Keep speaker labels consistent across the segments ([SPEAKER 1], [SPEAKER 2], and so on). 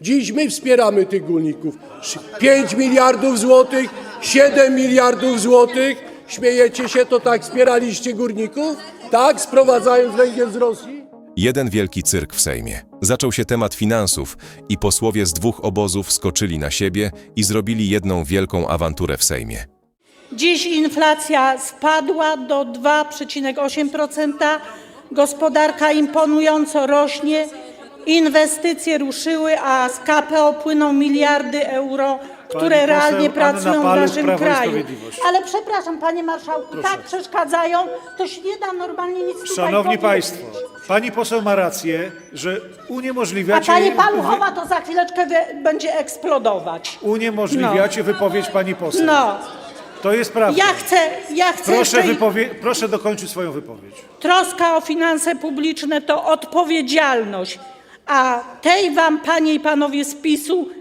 [SPEAKER 1] Dziś my wspieramy tych górników. 5 miliardów złotych, 7 miliardów złotych. Śmiejecie się, to tak wspieraliście górników? Tak, sprowadzając węgiel z Rosji?
[SPEAKER 2] Jeden wielki cyrk w Sejmie. Zaczął się temat finansów i posłowie z dwóch obozów skoczyli na siebie i zrobili jedną wielką awanturę w Sejmie.
[SPEAKER 3] Dziś inflacja spadła do 2,8%, gospodarka imponująco rośnie, inwestycje ruszyły, a z KPO płyną miliardy euro, które
[SPEAKER 4] poseł
[SPEAKER 3] realnie
[SPEAKER 4] Anna
[SPEAKER 3] pracują w
[SPEAKER 4] Paluch,
[SPEAKER 3] naszym
[SPEAKER 4] Prawo i
[SPEAKER 3] kraju.
[SPEAKER 4] Sprawiedliwość.
[SPEAKER 3] Ale przepraszam, panie marszałku, tak przeszkadzają, to się nie da normalnie nic tutaj
[SPEAKER 4] Szanowni
[SPEAKER 3] powiedzieć.
[SPEAKER 4] Państwo, pani poseł ma rację, że
[SPEAKER 3] A
[SPEAKER 4] uniemożliwiacie,
[SPEAKER 3] pani Paluchowa to za chwileczkę wy- będzie eksplodować.
[SPEAKER 4] uniemożliwiacie wypowiedź pani poseł.
[SPEAKER 3] No,
[SPEAKER 4] To jest prawda.
[SPEAKER 3] ja chcę, ja chcę
[SPEAKER 4] Proszę,
[SPEAKER 3] jeszcze...
[SPEAKER 4] wypowie- proszę dokończyć swoją wypowiedź.
[SPEAKER 3] Troska o finanse publiczne to odpowiedzialność, a tej wam, panie i panowie z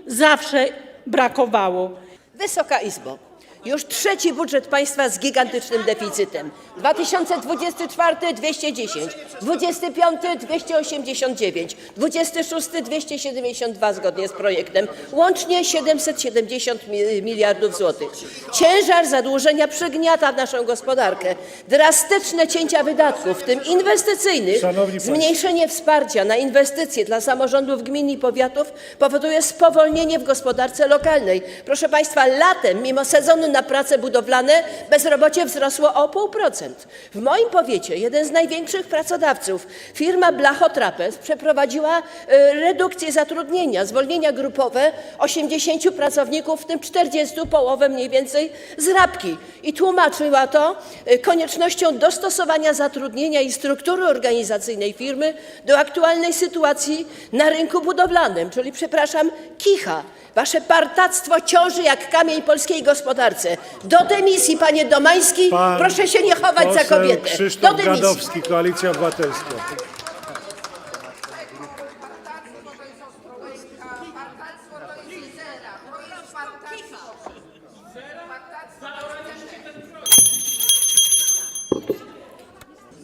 [SPEAKER 3] zawsze brakowało.
[SPEAKER 5] Wysoka Izbo, już trzeci budżet państwa z gigantycznym deficytem. 2024 210, 25 289, 26 272 zgodnie z projektem, łącznie 770 mi- miliardów złotych. Ciężar zadłużenia przygniata naszą gospodarkę. Drastyczne cięcia wydatków, w tym inwestycyjnych, zmniejszenie wsparcia na inwestycje dla samorządów gmin i powiatów powoduje spowolnienie w gospodarce lokalnej. Proszę Państwa, latem, mimo sezonu na prace budowlane, bezrobocie wzrosło o 0,5%. W moim powiecie jeden z największych pracodawców, firma Blachotrapez, przeprowadziła e, redukcję zatrudnienia, zwolnienia grupowe 80 pracowników, w tym 40 połowę mniej więcej z Rabki. I tłumaczyła to e, koniecznością dostosowania zatrudnienia i struktury organizacyjnej firmy do aktualnej sytuacji na rynku budowlanym, czyli przepraszam, kicha. Wasze partactwo ciąży jak kamień polskiej gospodarce. Do dymisji, panie Domański,
[SPEAKER 4] Pan
[SPEAKER 5] proszę się nie chować za
[SPEAKER 4] poseł
[SPEAKER 5] kobietę. Do
[SPEAKER 4] Krzysztof
[SPEAKER 5] dymisji.
[SPEAKER 4] Gadowski, Koalicja Obywatelska.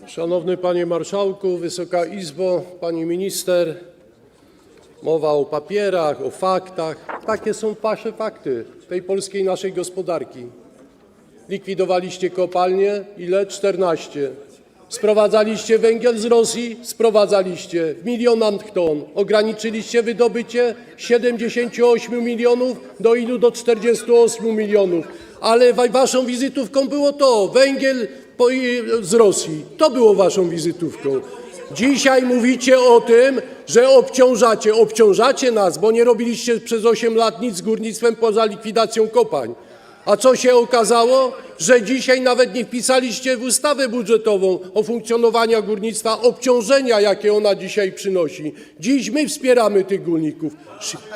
[SPEAKER 1] Szanowny Panie Marszałku, Wysoka Izbo, Pani Minister, mowa o papierach, o faktach. Takie są Wasze fakty tej polskiej naszej gospodarki. Likwidowaliście kopalnie, ile? 14. Sprowadzaliście węgiel z Rosji? Sprowadzaliście w ton. Ograniczyliście wydobycie 78 milionów do ilu? Do 48 milionów. Ale wa- waszą wizytówką było to, węgiel z Rosji. To było waszą wizytówką. Dzisiaj mówicie o tym, że obciążacie. Obciążacie nas, bo nie robiliście przez 8 lat nic z górnictwem poza likwidacją kopań. A co się okazało? Że dzisiaj nawet nie wpisaliście w ustawę budżetową o funkcjonowaniu górnictwa obciążenia, jakie ona dzisiaj przynosi. Dziś my wspieramy tych górników.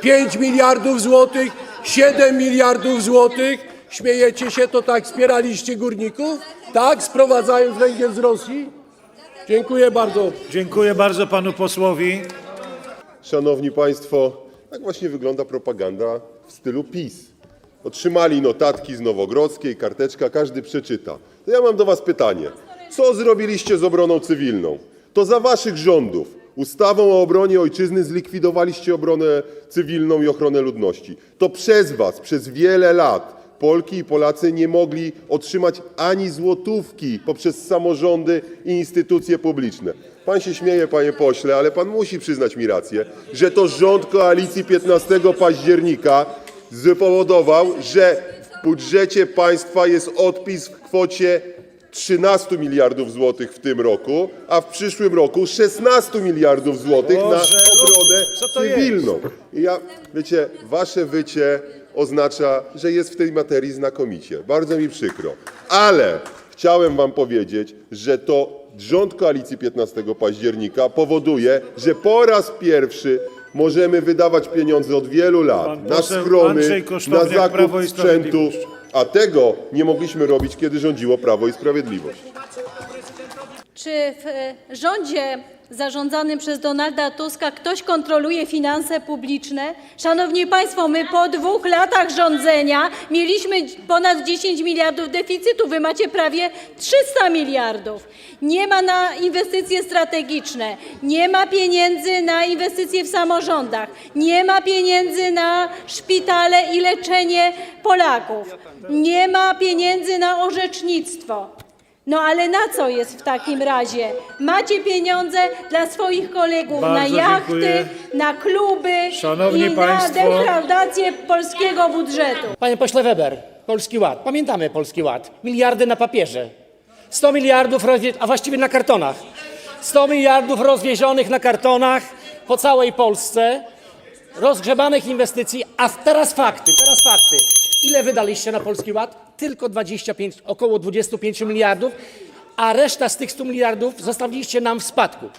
[SPEAKER 1] 5 miliardów złotych, 7 miliardów złotych. Śmiejecie się, to tak wspieraliście górników? Tak, sprowadzając węgiel z Rosji? Dziękuję bardzo.
[SPEAKER 4] Dziękuję bardzo panu posłowi.
[SPEAKER 6] Szanowni Państwo, tak właśnie wygląda propaganda w stylu PiS. Otrzymali notatki z Nowogrodzkiej, karteczka, każdy przeczyta. To ja mam do Was pytanie. Co zrobiliście z obroną cywilną? To za Waszych rządów ustawą o obronie ojczyzny zlikwidowaliście obronę cywilną i ochronę ludności. To przez Was przez wiele lat Polki i Polacy nie mogli otrzymać ani złotówki poprzez samorządy i instytucje publiczne. Pan się śmieje, panie pośle, ale pan musi przyznać mi rację, że to rząd koalicji 15 października spowodował, że w budżecie państwa jest odpis w kwocie 13 miliardów złotych w tym roku, a w przyszłym roku 16 miliardów złotych na
[SPEAKER 4] Boże,
[SPEAKER 6] obronę
[SPEAKER 4] co to jest?
[SPEAKER 6] cywilną. I ja, wiecie, wasze wycie oznacza, że jest w tej materii znakomicie. Bardzo mi przykro. Ale chciałem wam powiedzieć, że to rząd koalicji 15 października powoduje, że po raz pierwszy możemy wydawać pieniądze od wielu lat na
[SPEAKER 4] poseł
[SPEAKER 6] schrony,
[SPEAKER 4] Andrzej
[SPEAKER 6] na
[SPEAKER 4] Kosztowniak,
[SPEAKER 6] zakup
[SPEAKER 4] Prawo i
[SPEAKER 6] sprzętu,
[SPEAKER 4] Sprawiedliwość.
[SPEAKER 6] a tego nie mogliśmy robić, kiedy rządziło Prawo i Sprawiedliwość.
[SPEAKER 7] Czy w e, rządzie zarządzanym przez Donalda Tuska ktoś kontroluje finanse publiczne? Szanowni Państwo, my po dwóch latach rządzenia mieliśmy ponad 10 miliardów deficytu, wy macie prawie 300 miliardów. Nie ma na inwestycje strategiczne, nie ma pieniędzy na inwestycje w samorządach, nie ma pieniędzy na szpitale i leczenie Polaków, nie ma pieniędzy na orzecznictwo. No ale na co jest w takim razie? Macie pieniądze dla swoich kolegów
[SPEAKER 4] Bardzo
[SPEAKER 7] na jachty,
[SPEAKER 4] dziękuję.
[SPEAKER 7] na kluby
[SPEAKER 4] Szanowni
[SPEAKER 7] i
[SPEAKER 4] państwo.
[SPEAKER 7] na defraudację polskiego budżetu.
[SPEAKER 8] Panie pośle Weber, Polski Ład. Pamiętamy Polski Ład. Miliardy na papierze. 100 miliardów, rozwie- a właściwie na kartonach. 100 miliardów rozwiezionych na kartonach po całej Polsce, rozgrzebanych inwestycji, a teraz fakty, teraz fakty. Ile wydaliście na Polski Ład? Tylko 25, około 25 miliardów, a reszta z tych 100 miliardów zostawiliście nam w spadku.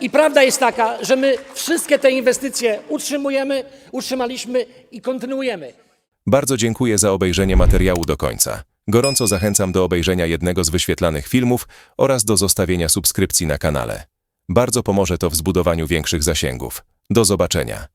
[SPEAKER 8] I prawda jest taka, że my wszystkie te inwestycje utrzymujemy, utrzymaliśmy i kontynuujemy.
[SPEAKER 2] Bardzo dziękuję za obejrzenie materiału do końca. Gorąco zachęcam do obejrzenia jednego z wyświetlanych filmów oraz do zostawienia subskrypcji na kanale. Bardzo pomoże to w zbudowaniu większych zasięgów. Do zobaczenia.